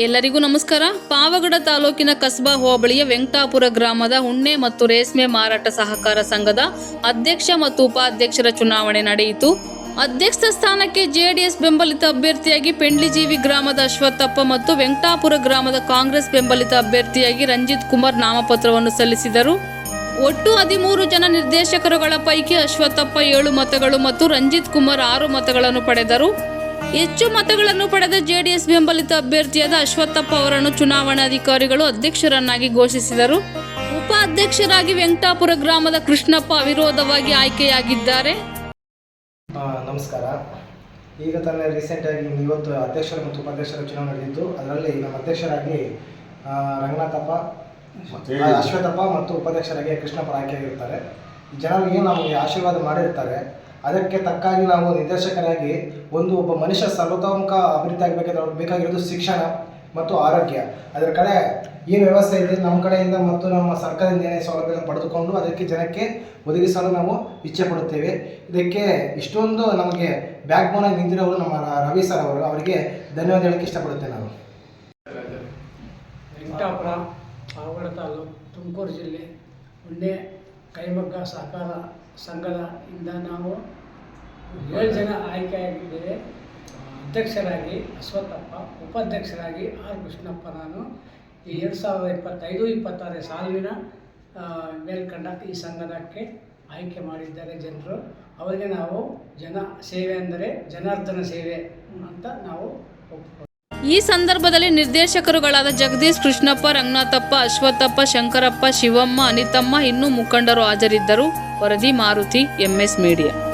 ಎಲ್ಲರಿಗೂ ನಮಸ್ಕಾರ. ಪಾವಗಡ ತಾಲೂಕಿನ ಕಸ್ಬಾ ಹೋಬಳಿಯ ವೆಂಕಟಾಪುರ ಗ್ರಾಮದ ಉಣ್ಣೆ ಮತ್ತು ರೇಷ್ಮೆ ಮಾರಾಟ ಸಹಕಾರ ಸಂಘದ ಅಧ್ಯಕ್ಷ ಮತ್ತು ಉಪಾಧ್ಯಕ್ಷರ ಚುನಾವಣೆ ನಡೆಯಿತು. ಅಧ್ಯಕ್ಷ ಸ್ಥಾನಕ್ಕೆ ಜೆಡಿಎಸ್ ಬೆಂಬಲಿತ ಅಭ್ಯರ್ಥಿಯಾಗಿ ಪೆಂಡ್ಲಿಜೀವಿ ಗ್ರಾಮದ ಅಶ್ವತ್ಥಪ್ಪ ಮತ್ತು ವೆಂಕಟಾಪುರ ಗ್ರಾಮದ ಕಾಂಗ್ರೆಸ್ ಬೆಂಬಲಿತ ಅಭ್ಯರ್ಥಿಯಾಗಿ ರಂಜಿತ್ ಕುಮಾರ್ ನಾಮಪತ್ರವನ್ನು ಸಲ್ಲಿಸಿದರು. ಒಟ್ಟು ಹದಿಮೂರು ಜನ ನಿರ್ದೇಶಕರುಗಳ ಪೈಕಿ ಅಶ್ವತ್ಥಪ್ಪ ಏಳು ಮತಗಳು ಮತ್ತು ರಂಜಿತ್ ಕುಮಾರ್ ಆರು ಮತಗಳನ್ನು ಪಡೆದರು. ಹೆಚ್ಚು ಮತಗಳನ್ನು ಪಡೆದ ಜೆಡಿಎಸ್ ಬೆಂಬಲಿತ ಅಭ್ಯರ್ಥಿಯಾದ ಅಶ್ವತ್ಥಪ್ಪ ಅವರನ್ನು ಚುನಾವಣಾಧಿಕಾರಿಗಳು ಅಧ್ಯಕ್ಷರನ್ನಾಗಿ ಘೋಷಿಸಿದರು. ಉಪಾಧ್ಯಕ್ಷರಾಗಿ ವೆಂಕಟಾಪುರ ಗ್ರಾಮದ ಕೃಷ್ಣಪ್ಪ ಅವಿರೋಧವಾಗಿ ಆಯ್ಕೆಯಾಗಿದ್ದಾರೆ. ನಮಸ್ಕಾರ. ಈಗ ತಾನೇ ರೀಸೆಂಟಾಗಿ ಇವತ್ತು ಅಧ್ಯಕ್ಷರ ಮತ್ತು ಉಪಾಧ್ಯಕ್ಷರ ಚುನಾವಣೆ ನಡೆದಿತ್ತು ಅದರಲ್ಲಿ ನಮ್ಮ ಅಧ್ಯಕ್ಷರಾಗಿ ರಂಗನಾಥಪ್ಪ ಅಶ್ವತ್ಥಪ್ಪ ಅಶ್ವಥಪ್ಪ ಮತ್ತು ಉಪಾಧ್ಯಕ್ಷರಾಗಿ ಕೃಷ್ಣಪ್ಪ ಆಯ್ಕೆಯಾಗಿರ್ತಾರೆ ಜನರಿಗೆ ನಮಗೆ ಆಶೀರ್ವಾದ ಮಾಡಿರ್ತಾರೆ? ಅದಕ್ಕೆ ತಕ್ಕಾಗಿ ನಾವು ನಿರ್ದೇಶಕರಾಗಿ ಒಂದು ಒಬ್ಬ ಮನುಷ್ಯ ಸರ್ವತೋಮುಖ ಅಭಿವೃದ್ಧಿ ಆಗಬೇಕಾದ್ರೆ ಅವ್ರಿಗೆ ಬೇಕಾಗಿರೋದು ಶಿಕ್ಷಣ ಮತ್ತು ಆರೋಗ್ಯ. ಅದರ ಕಡೆ ಏನು ವ್ಯವಸ್ಥೆ ಇದೆ ನಮ್ಮ ಕಡೆಯಿಂದ ಮತ್ತು ನಮ್ಮ ಸರ್ಕಾರದಿಂದ ಏನೇ ಸೌಲಭ್ಯಗಳನ್ನು ಪಡೆದುಕೊಂಡು ಅದಕ್ಕೆ ಜನಕ್ಕೆ ಒದಗಿಸಲು ನಾವು ಇಚ್ಛೆ ಪಡುತ್ತೇವೆ. ಇದಕ್ಕೆ ಇಷ್ಟೊಂದು ನಮಗೆ ಬ್ಯಾಕ್ ಆಗಿ ನಿಂತಿರೋರು ನಮ್ಮ ರವಿ ಸರ್ ಅವರು. ಅವರಿಗೆ ಧನ್ಯವಾದ ಹೇಳಕ್ಕೆ ಇಷ್ಟಪಡುತ್ತೇನೆ ನಾನು. ವೆಂಕಟಾಪುರ ಪಾವಗಡ ತಾಲೂಕು ತುಮಕೂರು ಜಿಲ್ಲೆ ಉಣ್ಣೆ ಕೈಮಗ್ಗ ಸಹಕಾರ ಸಂಘದ ಇಂದ ನಾವು ಏಳು ಜನ ಆಯ್ಕೆಯಾಗಿದ್ದೇವೆ. ಅಧ್ಯಕ್ಷರಾಗಿ ಅಶ್ವತ್ಥಪ್ಪ, ಉಪಾಧ್ಯಕ್ಷರಾಗಿ ಆರ್ ಕೃಷ್ಣಪ್ಪ ನಾನು. ಈ ಎರಡು ಸಾವಿರದ ಇಪ್ಪತ್ತೈದು, ಇಪ್ಪತ್ತಾರನೇ ಸಾಲಿನ ಮೇಲ್ಕಂಡ ಈ ಸಂಘದಕ್ಕೆ ಆಯ್ಕೆ ಮಾಡಿದ್ದಾರೆ ಜನರು. ಅವರಿಗೆ ನಾವು ಜನ ಸೇವೆ ಅಂದರೆ ಜನಾರ್ದನ ಸೇವೆ ಅಂತ ನಾವು ಒಪ್ಪಿಕೊಳ್ಳಿ ಈ ಸಂದರ್ಭದಲ್ಲಿ ನಿರ್ದೇಶಕರುಗಳಾದ ಜಗದೀಶ್ ಕೃಷ್ಣಪ್ಪ, ರಂಗನಾಥಪ್ಪ, ಅಶ್ವತ್ಥಪ್ಪ, ಶಂಕರಪ್ಪ, ಶಿವಮ್ಮ, ಅನಿತಮ್ಮ, ಇನ್ನೂ ಮುಖಂಡರು ಹಾಜರಿದ್ದರು. ವರದಿ ಮಾರುತಿ, ಎಂಎಸ್ ಮೀಡಿಯಾ.